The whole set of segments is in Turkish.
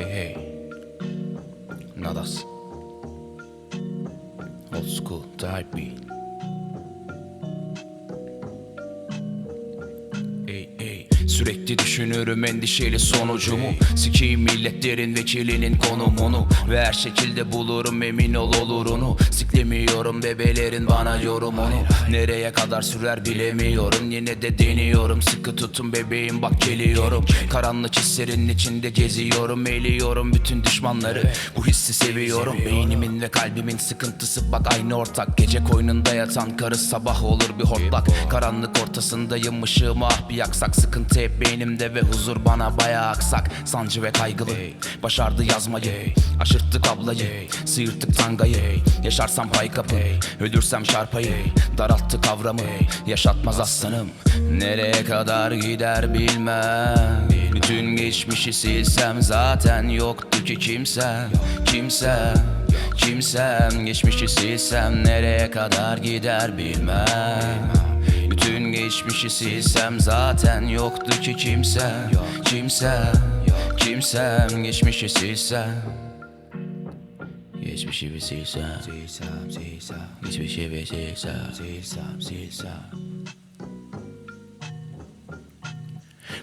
Hey, hey. Nadas. Old school type beat. Sürekli düşünürüm endişeli sonucumu. Sikeyim milletlerin vekilinin konumunu. Ve her şekilde bulurum emin ol olurunu. Siklemiyorum bebelerin bana yorumunu. Nereye kadar sürer bilemiyorum. Yine de deniyorum. Sıkı tutun bebeğim bak geliyorum. Karanlık hislerin içinde geziyorum Eğliyorum bütün düşmanları. Bu hissi seviyorum. Beynimin ve kalbimin sıkıntısı. Bak aynı ortak. Gece koynunda yatan karı sabah olur bir hortlak Karanlık ortasındayım ışığımı ah bir yaksak. Sıkıntı hep beynimde ve huzur bana bayağı aksak. Sancı ve kaygılı. Başardı yazmayı. Aşırttık ablayı. Sıyırttık tangayı. Yaşarsam pay kapı ölürsem şarpayı Daralttı kavramı. Yaşatmaz aslanım. Nereye kadar gider bilmem. Bütün geçmişi silsem zaten yoktu ki kimse Kimse Kimsem. Geçmişi silsem nereye kadar gider bilmem geçmişi silsem zaten yoktu ki kimse. Kimse Kimsem geçmişi silsem. Geçmişi bir silsem. Geçmişi bir silsem. Silsem silsem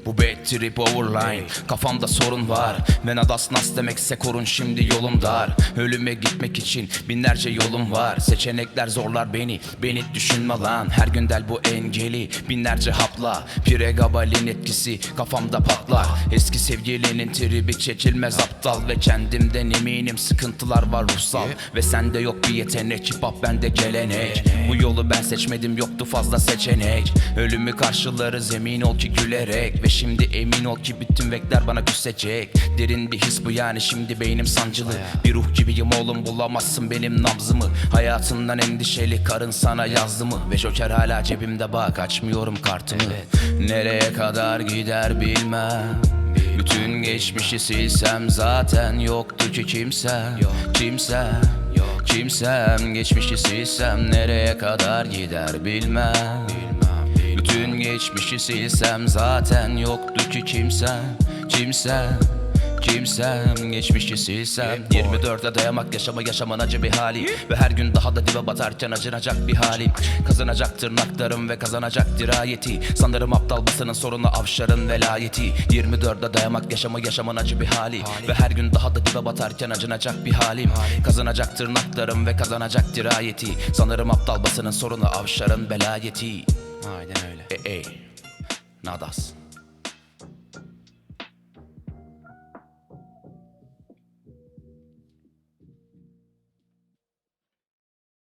Bu bad trip overline. Kafamda sorun var. Venadas nas demekse korun şimdi yolum dar. Ölüme gitmek için binlerce yolum var. Seçenekler zorlar beni. Beni düşünme lan. Her gün del bu engeli. Binlerce hapla. Pregabalin etkisi kafamda patlar. Eski sevgilinin tribi çekilmez aptal Ve kendimden eminim. Sıkıntılar var ruhsal Ve sende yok bir yetenek. Hip hop bende gelenek. Bu yolu ben seçmedim yoktu fazla seçenek. Ölümü karşılarız emin ol ki gülerek. Ve şimdi emin ol ki bütün bekler bana küsecek. Derin bir his bu yani şimdi beynim sancılı. Bir ruh gibiyim oğlum bulamazsın benim nabzımı. Hayatından endişeli karın sana yazdı mı? Ve joker hala cebimde bak açmıyorum kartımı. Nereye kadar gider bilmem. Bütün geçmişi silsem zaten yoktu ki kimse Kimse Kimsem. Geçmişi silsem nereye kadar gider bilmem geçmişi silsem zaten yoktu ki kimse. Kimse Kimsem geçmişi silsem. 24'e dayamak yaşama yaşamın acı bir hali. Ve her gün daha da dibe batarken acınacak bir halim Kazanacak tırnaklarım ve kazanacak dirayeti. Sanırım aptal basının sorunu avşarın velayeti. 24'e dayamak yaşama yaşamın acı bir hali. Ve her gün daha da dibe batarken acınacak bir halim. Kazanacak tırnaklarım ve kazanacak dirayeti. Sanırım aptal basının sorunu avşarın velayeti Aynen öyle E, e. Nadas